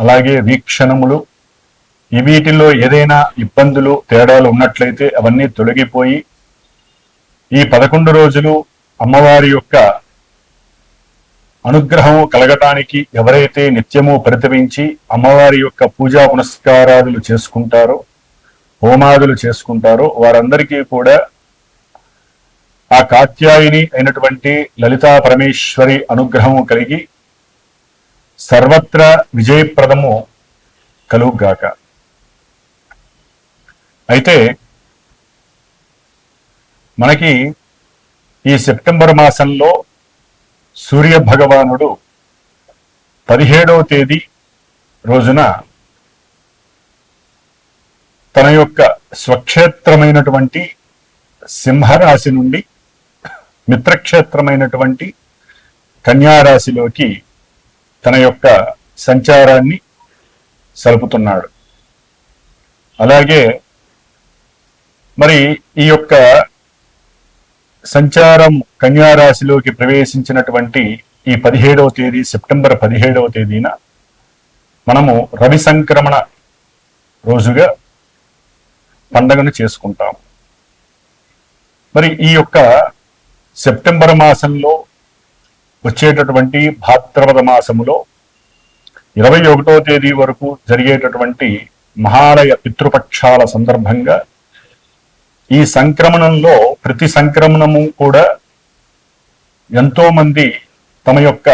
అలాగే వీక్షణములు ఈ వీటిల్లో ఏదైనా ఇబ్బందులు తేడాలు ఉన్నట్లయితే అవన్నీ తొలగిపోయి ఈ పదకొండు రోజులు అమ్మవారి యొక్క అనుగ్రహం కలగటానికి ఎవరైతే నిత్యము పరితపించి అమ్మవారి యొక్క పూజా పునస్కారాదులు చేసుకుంటారో హోమాదులు చేసుకుంటారో వారందరికీ కూడా ఆ కాత్యాయిని అయినటువంటి లలితా పరమేశ్వరి అనుగ్రహం కలిగి సర్వత్ర విజయప్రదము కలుగుగాక. అయితే మనకి ఈ సెప్టెంబర్ మాసంలో సూర్య భగవానుడు పదిహేడవ తేదీ రోజున తన యొక్క స్వక్షేత్రమైనటువంటి సింహరాశి నుండి మిత్రక్షేత్రమైనటువంటి కన్యారాశిలోకి తన యొక్క సంచారాన్ని సలుపుతున్నాడు. అలాగే మరి ఈ యొక్క సంచారం కన్యారాశిలోకి ప్రవేశించినటువంటి ఈ పదిహేడవ తేదీ సెప్టెంబర్ పదిహేడవ తేదీన మనము రవి సంక్రమణ రోజుగా పండగను చేసుకుంటాం మరి ఈ యొక్క సెప్టెంబర్ మాసంలో వచ్చేటటువంటి భాద్రపద మాసములో ఇరవై ఒకటో తేదీ వరకు జరిగేటటువంటి మహాలయ పితృపక్షాల సందర్భంగా ఈ సంక్రమణంలో ప్రతి సంక్రమణము కూడా ఎంతో మంది తమ యొక్క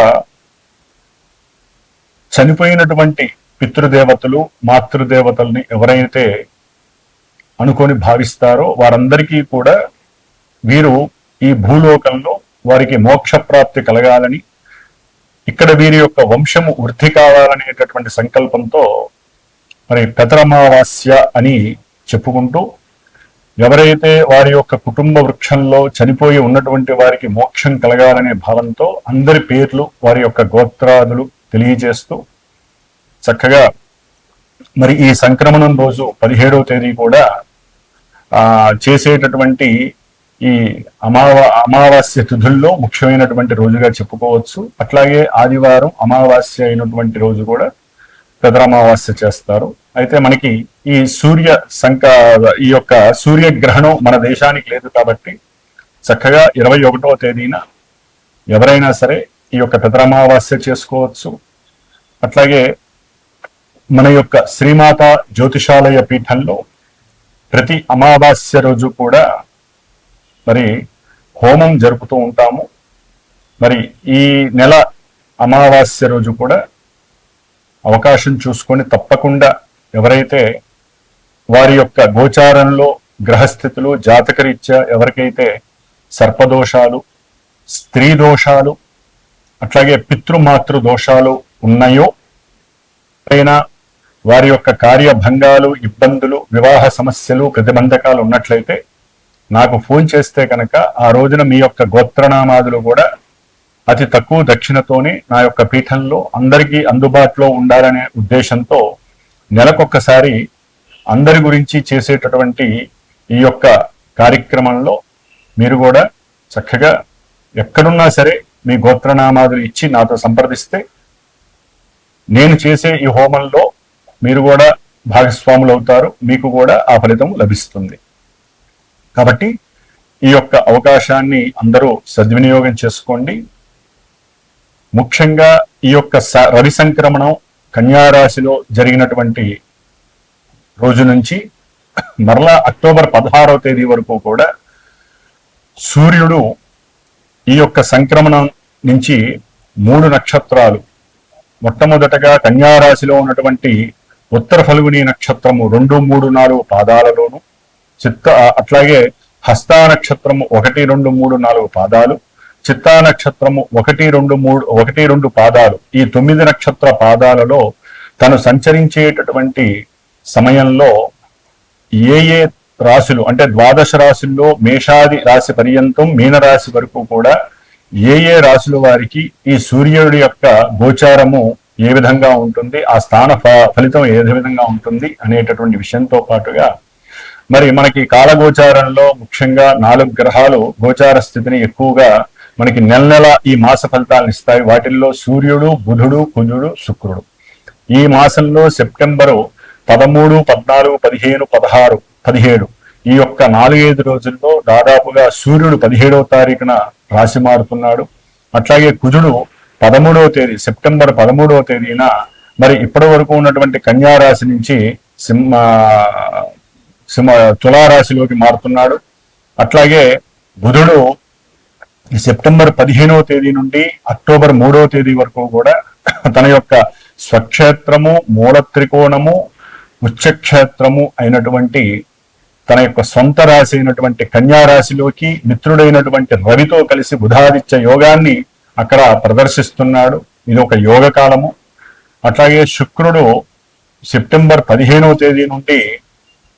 చనిపోయినటువంటి పితృదేవతలు మాతృదేవతల్ని ఎవరైతే అనుకొని భావిస్తారో వారందరికీ కూడా వీరు ఈ భూలోకంలో వారికి మోక్ష ప్రాప్తి కలగాలని ఇక్కడ వీరి యొక్క వంశము వృద్ధి కావాలనేటటువంటి సంకల్పంతో మరి పెదరమావాస్య అని చెప్పుకుంటూ ఎవరైతే వారి యొక్క కుటుంబ వృక్షంలో చనిపోయి ఉన్నటువంటి వారికి మోక్షం కలగాలనే భావంతో అందరి పేర్లు వారి యొక్క గోత్రాదులు తెలియజేస్తూ చక్కగా మరి ఈ సంక్రమణం రోజు పదిహేడవ తేదీ కూడా ఆ చేసేటటువంటి ఈ అమావా అమావాస్య తిథుల్లో ముఖ్యమైనటువంటి రోజుగా చెప్పుకోవచ్చు. అట్లాగే ఆదివారం అమావాస్య అయినటువంటి రోజు కూడా పెదరమావాస్య చేస్తారు. అయితే మనకి ఈ సూర్య సంక ఈ యొక్క సూర్యగ్రహణం మన దేశానికి లేదు కాబట్టి చక్కగా ఇరవై ఒకటవ తేదీన ఎవరైనా సరే ఈ యొక్క పెదరమావాస్య చేసుకోవచ్చు. అట్లాగే మన యొక్క శ్రీమాత జ్యోతిషాలయ పీఠంలో ప్రతి అమావాస్య రోజు కూడా మరి హోమం జరుపుతూ ఉంటాము. మరి ఈ నెల అమావాస్య రోజు కూడా అవకాశం చూసుకొని తప్పకుండా ఎవరైతే వారి యొక్క గోచారంలో గ్రహస్థితులు జాతకరీత్యా ఎవరికైతే సర్పదోషాలు స్త్రీ దోషాలు అట్లాగే పితృమాతృ దోషాలు ఉన్నాయో అయినా వారి యొక్క కార్యభంగాలు ఇబ్బందులు వివాహ సమస్యలు ప్రతిబంధకాలు ఉన్నట్లయితే నాకు ఫోన్ చేస్తే కనుక ఆ రోజున మీ యొక్క గోత్రనామాదులు కూడా అతి తక్కువ దక్షిణతోనే నా యొక్క పీఠంలో అందరికీ అందుబాటులో ఉండాలనే ఉద్దేశంతో నెలకొక్కసారి అందరి గురించి చేసేటటువంటి ఈ యొక్క కార్యక్రమంలో మీరు కూడా చక్కగా ఎక్కడున్నా సరే మీ గోత్రనామాదులు ఇచ్చి నాతో సంప్రదిస్తే నేను చేసే ఈ హోమంలో మీరు కూడా భాగస్వాములు అవుతారు మీకు కూడా ఆ ఫలితం లభిస్తుంది. కాబట్టి ఈ యొక్క అవకాశాన్ని అందరూ సద్వినియోగం చేసుకోండి. ముఖ్యంగా ఈ యొక్క స- రవి సంక్రమణం కన్యారాశిలో జరిగినటువంటి రోజు నుంచి మరలా అక్టోబర్ పదహారవ తేదీ వరకు కూడా సూర్యుడు ఈ యొక్క సంక్రమణం నుంచి మూడు నక్షత్రాలు మొట్టమొదటగా కన్యారాశిలో ఉన్నటువంటి ఉత్తర ఫల్గుని నక్షత్రము రెండు మూడు నాలుగు పాదాలలోను చిత్త అట్లాగే హస్తా నక్షత్రము ఒకటి రెండు మూడు నాలుగు పాదాలు చిత్తా నక్షత్రము ఒకటి రెండు మూడు ఒకటి రెండు పాదాలు. ఈ తొమ్మిది నక్షత్ర పాదాలలో తను సంచరించేటటువంటి సమయంలో ఏ ఏ రాశులు అంటే ద్వాదశ రాశుల్లో మేషాది రాశి పర్యంతం మీనరాశి వరకు కూడా ఏ ఏ రాశుల వారికి ఈ సూర్యుడి యొక్క గోచారము ఏ విధంగా ఉంటుంది ఆ స్థాన ఫ- ఫలితం ఏ విధంగా ఉంటుంది అనేటటువంటి విషయంతో పాటుగా మరి మనకి కాలగోచారంలో ముఖ్యంగా నాలుగు గ్రహాలు గోచార స్థితిని ఎక్కువగా మనకి నెల నెల ఈ మాస ఫలితాలను ఇస్తాయి. వాటిల్లో సూర్యుడు బుధుడు కుజుడు శుక్రుడు. ఈ మాసంలో సెప్టెంబరు పదమూడు పద్నాలుగు పదిహేను పదహారు పదిహేడు ఈ యొక్క నాలుగైదు రోజుల్లో దాదాపుగా సూర్యుడు పదిహేడవ తారీఖున రాశి మారుతున్నాడు. అట్లాగే కుజుడు పదమూడవ తేదీ సెప్టెంబర్ పదమూడవ తేదీన మరి ఇప్పటి వరకు ఉన్నటువంటి కన్యా రాశి నుంచి సింహ సింహ తులారాశిలోకి మారుతున్నాడు. అట్లాగే బుధుడు సెప్టెంబర్ పదిహేనవ తేదీ నుండి అక్టోబర్ మూడవ తేదీ వరకు కూడా తన యొక్క స్వక్షేత్రము మూల త్రికోణము ఉచ్చక్షేత్రము అయినటువంటి తన యొక్క సొంత రాశి అయినటువంటి కన్యా రాశిలోకి మిత్రుడైనటువంటి రవితో కలిసి బుధాదిత్య యోగాన్ని అక్కడ ప్రదర్శిస్తున్నాడు. ఇది ఒక యోగ కాలము అట్లాగే శుక్రుడు సెప్టెంబర్ పదిహేనవ తేదీ నుండి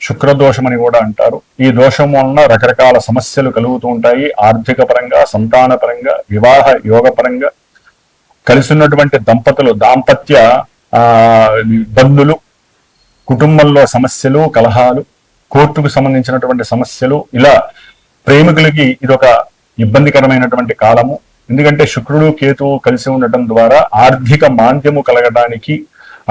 శుక్ర దోషం అని కూడా అంటారు. ఈ దోషం వలన రకరకాల సమస్యలు కలుగుతూ ఉంటాయి. ఆర్థిక పరంగా సంతాన పరంగా వివాహ యోగ పరంగా కలిసినటువంటి దంపతులు దాంపత్య ఇబ్బందులు బంధులు కుటుంబంలో సమస్యలు కలహాలు కోర్టుకు సంబంధించినటువంటి సమస్యలు ఇలా ప్రేమికులకి ఇదొక ఇబ్బందికరమైనటువంటి కాలము. ఎందుకంటే శుక్రుడు కేతువు కలిసి ఉండటం ద్వారా ఆర్థిక మాంద్యము కలగటానికి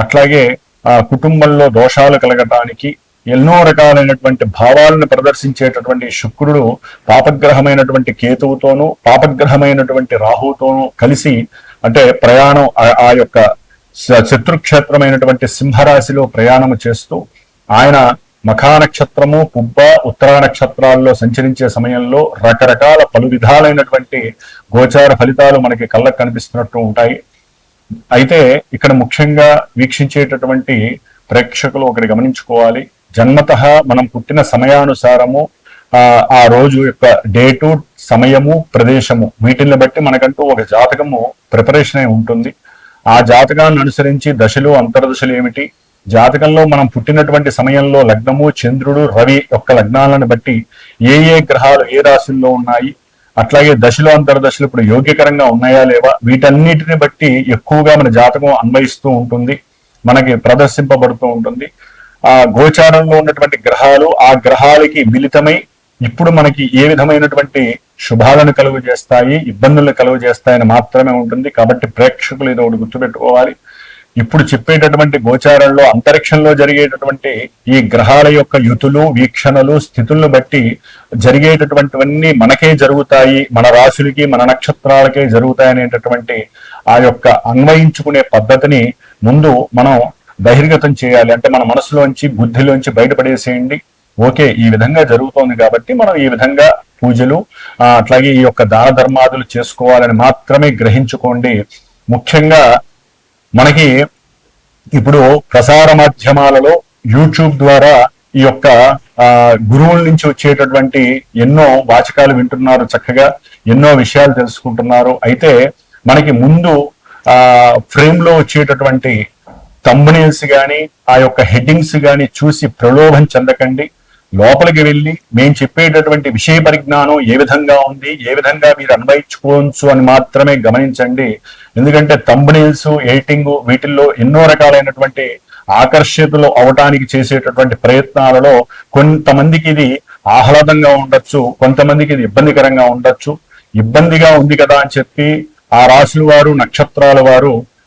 అట్లాగే ఆ కుటుంబంలో దోషాలు కలగటానికి ఎన్నో రకాలైనటువంటి భావాలను ప్రదర్శించేటటువంటి శుక్రుడు పాపగ్రహమైనటువంటి కేతువుతోనూ పాపగ్రహమైనటువంటి రాహుతోనూ కలిసి అంటే ప్రయాణం ఆ- ఆ యొక్క శత్రుక్షేత్రమైనటువంటి సింహరాశిలో ప్రయాణము చేస్తూ ఆయన మఖా నక్షత్రము పుబ్బ ఉత్తరా నక్షత్రాల్లో సంచరించే సమయంలో రకరకాల పలు విధాలైనటువంటి గోచార ఫలితాలు మనకి కళ్ళకు కనిపిస్తున్నట్టు ఉంటాయి. అయితే ఇక్కడ ముఖ్యంగా వీక్షించేటటువంటి ప్రేక్షకులు ఒకటి గమనించుకోవాలి. జన్మత మనం పుట్టిన సమయానుసారము ఆ ఆ రోజు యొక్క డేటు సమయము ప్రదేశము వీటిని బట్టి మనకంటూ ఒక జాతకము ప్రిపరేషన్ అయి ఉంటుంది. ఆ జాతకాన్ని అనుసరించి దశలు అంతర్దశలు ఏమిటి? జాతకంలో మనం పుట్టినటువంటి సమయంలో లగ్నము చంద్రుడు రవి యొక్క లగ్నాలను బట్టి ఏ ఏ గ్రహాలు ఏ రాశుల్లో ఉన్నాయి? అట్లాగే దశలు అంతర్దశలు ఇప్పుడు యోగ్యకరంగా ఉన్నాయా లేవా? వీటన్నిటిని బట్టి ఎక్కువగా మన జాతకం అన్వయిస్తూ ఉంటుంది. మనకి ప్రదర్శింపబడుతూ ఉంటుంది. ఆ గోచారంలో ఉన్నటువంటి గ్రహాలు ఆ గ్రహాలకి మిలితమై ఇప్పుడు మనకి ఏ విధమైనటువంటి శుభాలను కలుగు చేస్తాయి ఇబ్బందులను కలుగు చేస్తాయని మాత్రమే ఉంటుంది. కాబట్టి ప్రేక్షకులు ఇది ఒకటి గుర్తుపెట్టుకోవాలి. ఇప్పుడు చెప్పేటటువంటి గోచారంలో అంతరిక్షంలో జరిగేటటువంటి ఈ గ్రహాల యొక్క యుతులు వీక్షణలు స్థితులను బట్టి జరిగేటటువంటివన్నీ మనకే జరుగుతాయి. మన రాశులకి మన నక్షత్రాలకే జరుగుతాయి అనేటటువంటి ఆ యొక్క అన్వయించుకునే పద్ధతిని ముందు మనం బహిర్గతం చేయాలి. అంటే మన మనసులోంచి బుద్ధిలోంచి బయటపడేసేయండి. ఓకే ఈ విధంగా జరుగుతోంది కాబట్టి మనం ఈ విధంగా పూజలు అట్లాగే ఈ యొక్క దాన ధర్మాదులు చేసుకోవాలని మాత్రమే గ్రహించుకోండి. ముఖ్యంగా మనకి ఇప్పుడు ప్రసార మాధ్యమాలలో యూట్యూబ్ ద్వారా ఈ యొక్క గురువుల నుంచి వచ్చేటటువంటి ఎన్నో వాచకాలు వింటున్నారు చక్కగా ఎన్నో విషయాలు తెలుసుకుంటున్నారు. అయితే మనకి ముందు ఆ ఫ్రేమ్లో వచ్చేటటువంటి తంబనేల్స్ కానీ ఆ యొక్క హెడ్డింగ్స్ కానీ చూసి ప్రలోభం చెందకండి. లోపలికి వెళ్ళి మేము చెప్పేటటువంటి విషయ పరిజ్ఞానం ఏ విధంగా ఉంది ఏ విధంగా మీరు అన్వయించుకోవచ్చు అని మాత్రమే గమనించండి. ఎందుకంటే తంబనేల్స్ ఎడిటింగ్ వీటిల్లో ఎన్నో రకాలైనటువంటి ఆకర్షితులు అవటానికి చేసేటటువంటి ప్రయత్నాలలో కొంతమందికి ఇది ఆహ్లాదంగా ఉండొచ్చు కొంతమందికి ఇది ఇబ్బందికరంగా ఉండొచ్చు. ఇబ్బందిగా ఉంది కదా అని చెప్పి ఆ రాశుల వారు నక్షత్రాల వారు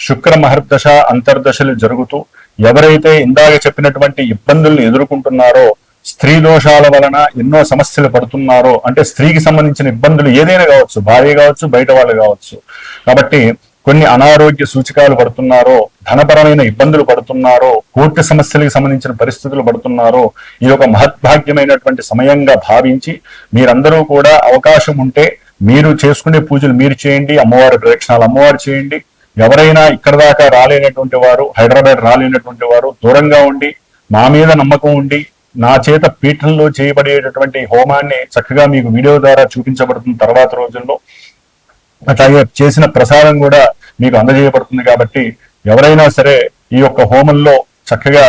శుక్ర మహర్దశ అంతర్దశలు జరుగుతూ ఎవరైతే ఇందాక చెప్పినటువంటి ఇబ్బందులను ఎదుర్కొంటున్నారో స్త్రీ దోషాల వలన ఎన్నో సమస్యలు పడుతున్నారో అంటే స్త్రీకి సంబంధించిన ఇబ్బందులు ఏదైనా కావచ్చు భార్య కావచ్చు బయట వాళ్ళు కావచ్చు కాబట్టి కొన్ని అనారోగ్య సూచికాలు పడుతున్నారో ధనపరమైన ఇబ్బందులు పడుతున్నారో కోర్టు సమస్యలకు సంబంధించిన పరిస్థితులు పడుతున్నారో ఇది ఒక మహద్భాగ్యమైనటువంటి సమయంగా భావించి మీరందరూ కూడా అవకాశం ఉంటే మీరు చేసుకునే పూజలు మీరు చేయండి అమ్మవారి ప్రదక్షిణాలు అమ్మవారు చేయండి ఎవరైనా ఇక్కడ దాకా రాలేనటువంటి వారు హైదరాబాద్ రాలేనటువంటి వారు దూరంగా ఉండి మా మీద నమ్మకం ఉండి నా చేత పీఠంలో చేయబడేటటువంటి హోమాన్ని చక్కగా మీకు వీడియో ద్వారా చూపించబడుతున్న తర్వాత రోజుల్లో అట్లాగే చేసిన ప్రసాదం కూడా మీకు అందజేయబడుతుంది కాబట్టి ఎవరైనా సరే ఈ యొక్క హోమంలో చక్కగా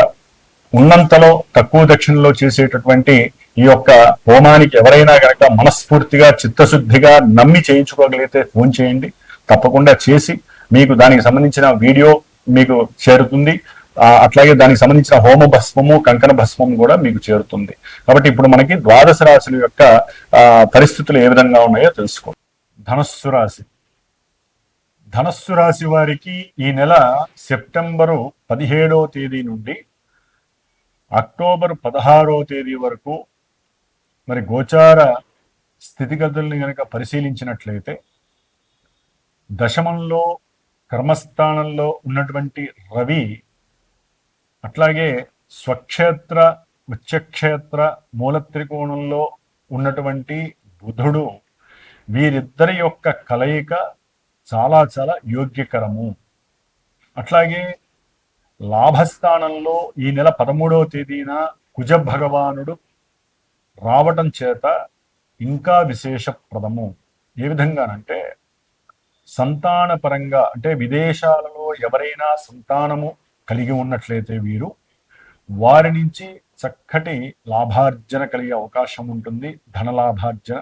ఉన్నంతలో తక్కువ దక్షిణలో చేసేటటువంటి ఈ యొక్క హోమానికి ఎవరైనా కనుక మనస్ఫూర్తిగా చిత్తశుద్ధిగా నమ్మి చేయించుకోగలిగితే ఫోన్ చేయండి. తప్పకుండా చేసి మీకు దానికి సంబంధించిన వీడియో మీకు చేరుతుంది. అట్లాగే దానికి సంబంధించిన హోమ భస్మము కంకణ భస్మము కూడా మీకు చేరుతుంది. కాబట్టి ఇప్పుడు మనకి ద్వాదశ రాశుల యొక్క పరిస్థితులు ఏ విధంగా ఉన్నాయో తెలుసుకో. ధనస్సు రాశి. ధనస్సు రాశి వారికి ఈ నెల సెప్టెంబరు పదిహేడవ తేదీ నుండి అక్టోబర్ పదహారవ తేదీ వరకు మరి గోచార స్థితిగతుల్ని కనుక పరిశీలించినట్లయితే దశమంలో కర్మస్థానంలో ఉన్నటువంటి రవి అట్లాగే స్వక్షేత్ర ఉచ్చక్షేత్ర మూల త్రికోణంలో ఉన్నటువంటి బుధుడు వీరిద్దరి యొక్క కలయిక చాలా చాలా యోగ్యకరము. అట్లాగే లాభస్థానంలో ఈ నెల పదమూడవ తేదీన కుజ భగవానుడు రావటం చేత ఇంకా విశేషప్రదము. ఏ విధంగానంటే సంతాన పరంగా అంటే విదేశాలలో ఎవరైనా సంతానము కలిగి ఉన్నట్లయితే వీరు వారి నుంచి చక్కటి లాభార్జన కలిగే అవకాశం ఉంటుంది ధనలాభార్జన.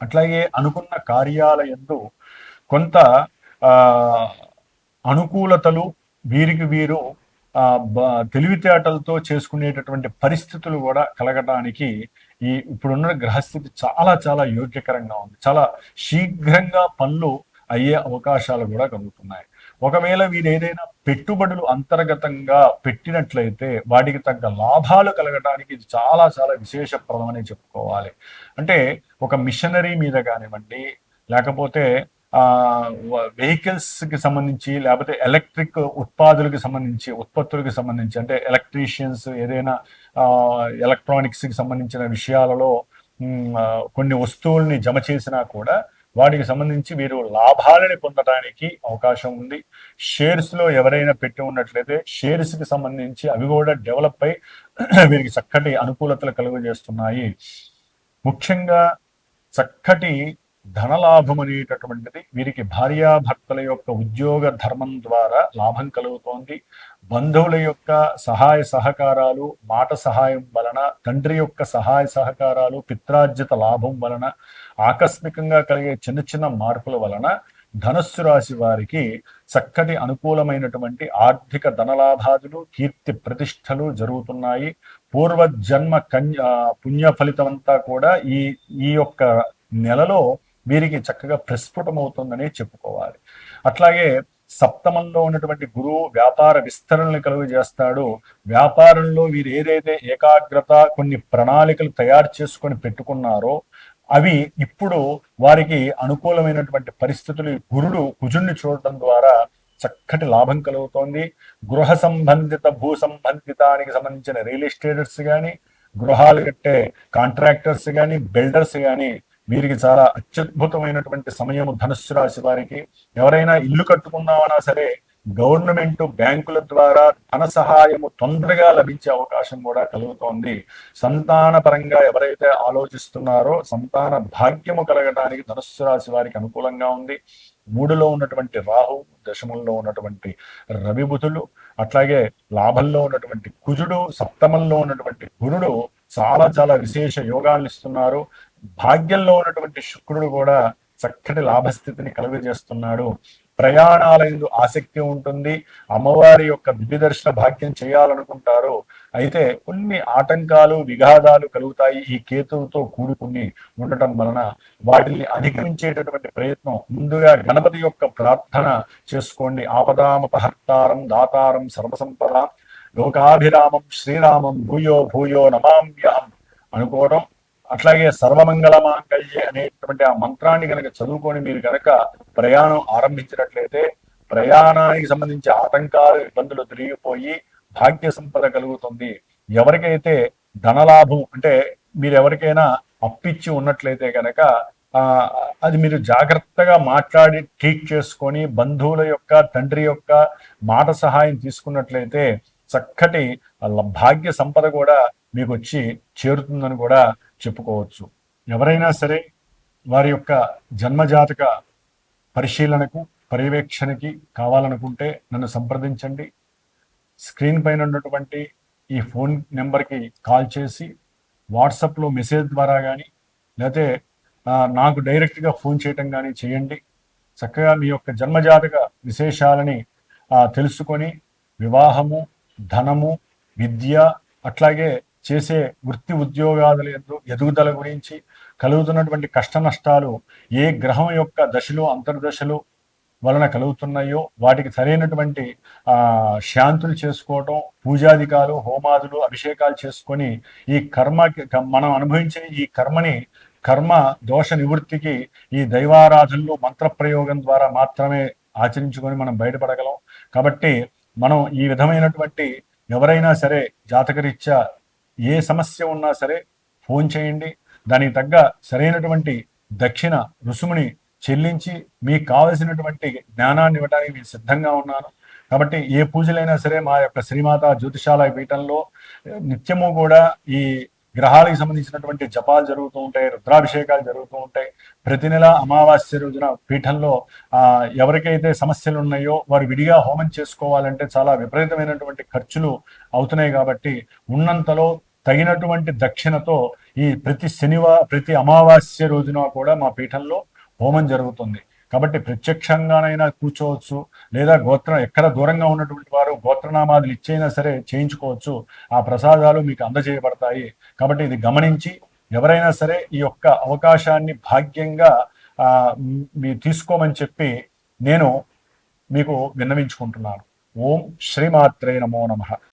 అట్లాగే అనుకున్న కార్యాలయందు కొంత ఆ అనుకూలతలు వీరికి వీరు తెలివితేటలతో చేసుకునేటటువంటి పరిస్థితులు కూడా కలగటానికి ఈ ఇప్పుడున్న గ్రహస్థితి చాలా చాలా యోగ్యకరంగా ఉంది. చాలా శీఘ్రంగా పనులు అయ్యే అవకాశాలు కూడా కలుగుతున్నాయి. ఒకవేళ వీరు ఏదైనా పెట్టుబడులు అంతర్గతంగా పెట్టినట్లయితే వాటికి తగ్గ లాభాలు కలగటానికి ఇది చాలా చాలా విశేషప్రదమని చెప్పుకోవాలి. అంటే ఒక మిషనరీ మీద కానివ్వండి లేకపోతే వెహికల్స్కి సంబంధించి లేకపోతే ఎలక్ట్రిక్ ఉత్పాదులకు సంబంధించి ఉత్పత్తులకు సంబంధించి అంటే ఎలక్ట్రీషియన్స్ ఏదైనా ఎలక్ట్రానిక్స్కి సంబంధించిన విషయాలలో కొన్ని వస్తువుల్ని జమ చేసినా కూడా వాటికి సంబంధించి వీరు లాభాలని పొందడానికి అవకాశం ఉంది. షేర్స్లో ఎవరైనా పెట్టి ఉన్నట్లయితే షేర్స్కి సంబంధించి అవి కూడా డెవలప్ అయి వీరికి చక్కటి అనుకూలతలు కలుగజేస్తున్నాయి. ముఖ్యంగా చక్కటి ధనలాభం అనేటటువంటిది వీరికి భార్యాభర్తల యొక్క ఉద్యోగ ధర్మం ద్వారా లాభం కలుగుతోంది. బంధువుల యొక్క సహాయ సహకారాలు మాట సహాయం వలన తండ్రి యొక్క సహాయ సహకారాలు పిత్రార్జిత లాభం వలన ఆకస్మికంగా కలిగే చిన్న చిన్న మార్పుల వలన ధనస్సు రాశి వారికి చక్కటి అనుకూలమైనటువంటి ఆర్థిక ధనలాభాదులు కీర్తి ప్రతిష్టలు జరుగుతున్నాయి. పూర్వజన్మ కన్య పుణ్య ఫలితం అంతా కూడా ఈ ఈ యొక్క నెలలో వీరికి చక్కగా ప్రస్ఫుటమవుతుందని చెప్పుకోవాలి. అట్లాగే సప్తమంలో ఉన్నటువంటి గురువు వ్యాపార విస్తరణలు కలుగు చేస్తాడు వ్యాపారంలో వీరు ఏదైతే ఏకాగ్రత కొన్ని ప్రణాళికలు తయారు చేసుకొని పెట్టుకున్నారో అవి ఇప్పుడు వారికి అనుకూలమైనటువంటి పరిస్థితులు గురుడు కుజుణ్ణి చూడటం ద్వారా చక్కటి లాభం కలుగుతోంది. గృహ సంబంధిత భూ సంబంధితానికి సంబంధించిన రియల్ ఎస్టేటర్స్ కానీ గృహాలు కట్టే కాంట్రాక్టర్స్ కానీ బిల్డర్స్ కానీ వీరికి చాలా అత్యద్భుతమైనటువంటి సమయము ధనుస్సు రాశి వారికి. ఎవరైనా ఇల్లు కట్టుకున్నామన్నా సరే గవర్నమెంట్ బ్యాంకుల ద్వారా ధన సహాయము తొందరగా లభించే అవకాశం కూడా కలుగుతోంది. సంతాన పరంగా ఎవరైతే ఆలోచిస్తున్నారో సంతాన భాగ్యము కలగడానికి ధనుస్సు రాశి వారికి అనుకూలంగా ఉంది. మూడులో ఉన్నటువంటి రాహు దశమంలో ఉన్నటువంటి రవిబుధులు అట్లాగే లాభంలో ఉన్నటువంటి కుజుడు సప్తమంలో ఉన్నటువంటి గురుడు చాలా చాలా విశేష యోగాలు ఇస్తున్నారు. భాగ్యంలో ఉన్నటువంటి శుక్రుడు కూడా చక్కటి లాభస్థితిని కలుగజేస్తున్నాడు. ప్రయాణాలందు ఆసక్తి ఉంటుంది. అమ్మవారి యొక్క దివ్యదర్శన భాగ్యం చేయాలనుకుంటారు. అయితే కొన్ని ఆటంకాలు విఘాదాలు కలుగుతాయి. ఈ కేతువుతో కూడుకుని ఉండటం వలన వాటిని అధిగమించేటటువంటి ప్రయత్నం ముందుగా గణపతి యొక్క ప్రార్థన చేసుకోండి. ఆపదామపహర్తారం దాతారం సర్వసంపద. లోకాభిరామం శ్రీరామం భూయో భూయో నమామ్యాం అనుకోవడం అట్లాగే సర్వమంగళ మాంగళ్య అనేటువంటి ఆ మంత్రాన్ని కనుక చదువుకొని మీరు కనుక ప్రయాణం ఆరంభించినట్లయితే ప్రయాణానికి సంబంధించి ఆటంకాలు ఇబ్బందులు తిరిగిపోయి భాగ్య సంపద కలుగుతుంది. ఎవరికైతే ధనలాభం అంటే మీరు ఎవరికైనా అప్పిచ్చి ఉన్నట్లయితే కనుక ఆ అది మీరు జాగ్రత్తగా మాట్లాడి ట్రీట్ చేసుకొని బంధువుల యొక్క తండ్రి యొక్క మాట సహాయం తీసుకున్నట్లయితే చక్కటి భాగ్య సంపద కూడా మీకు వచ్చి చేరుతుందని కూడా చెప్పుకోవచ్చు. ఎవరైనా సరే వారి యొక్క జన్మజాతక పరిశీలనకు పర్యవేక్షణకి కావాలనుకుంటే నన్ను సంప్రదించండి. స్క్రీన్ పైన ఉన్నటువంటి ఈ ఫోన్ నెంబర్కి కాల్ చేసి వాట్సాప్లో మెసేజ్ ద్వారా కానీ లేకపోతే నాకు డైరెక్ట్గా ఫోన్ చేయటం కానీ చేయండి. చక్కగా మీ యొక్క జన్మజాతక విశేషాలని తెలుసుకొని వివాహము ధనము విద్య అట్లాగే చేసే వృత్తి ఉద్యోగాదుల ఎదుగుదల గురించి కలుగుతున్నటువంటి కష్ట నష్టాలు ఏ గ్రహం యొక్క దశలు అంతర్దశలు వలన కలుగుతున్నాయో వాటికి సరైనటువంటి శాంతులు చేసుకోవటం పూజాధికాలు హోమాదులు అభిషేకాలు చేసుకొని ఈ కర్మకి మనం అనుభవించిన ఈ కర్మని కర్మ దోష నివృత్తికి ఈ దైవారాధనలు మంత్రప్రయోగం ద్వారా మాత్రమే ఆచరించుకొని మనం బయటపడగలం. కాబట్టి మనం ఈ విధమైనటువంటి ఎవరైనా సరే జాతకరీత్యా ఏ సమస్య ఉన్నా సరే ఫోన్ చేయండి. దానికి తగ్గ సరైనటువంటి దక్షిణ రుసుముని చెల్లించి మీకు కావలసినటువంటి జ్ఞానాన్ని ఇవ్వడానికి నేను సిద్ధంగా ఉన్నాను. కాబట్టి ఏ పూజలైనా సరే మా యొక్క శ్రీమాత జ్యోతిషాలయ పీఠంలో నిత్యము కూడా ఈ గ్రహాలకు సంబంధించినటువంటి జపాలు జరుగుతూ ఉంటాయి రుద్రాభిషేకాలు జరుగుతూ ఉంటాయి. ప్రతి నెల అమావాస్య రోజున పీఠంలో ఆ ఎవరికైతే సమస్యలు ఉన్నాయో వారు విడిగా హోమం చేసుకోవాలంటే చాలా విపరీతమైనటువంటి ఖర్చులు అవుతున్నాయి కాబట్టి ఉన్నంతలో తగినటువంటి దక్షిణతో ఈ ప్రతి శనివారం ప్రతి అమావాస్య రోజున కూడా మా పీఠంలో హోమం జరుగుతుంది. కాబట్టి ప్రత్యక్షంగానైనా కూర్చోవచ్చు లేదా గోత్రం ఎక్కడ దూరంగా ఉన్నటువంటి వారు గోత్రనామాదులు ఇచ్చైనా సరే చేయించుకోవచ్చు. ఆ ప్రసాదాలు మీకు అందజేయబడతాయి. కాబట్టి ఇది గమనించి ఎవరైనా సరే ఈ యొక్క అవకాశాన్ని భాగ్యంగా మీరు తీసుకోమని చెప్పి నేను మీకు విన్నవించుకుంటున్నాను. ఓం శ్రీమాత్రే నమో నమ.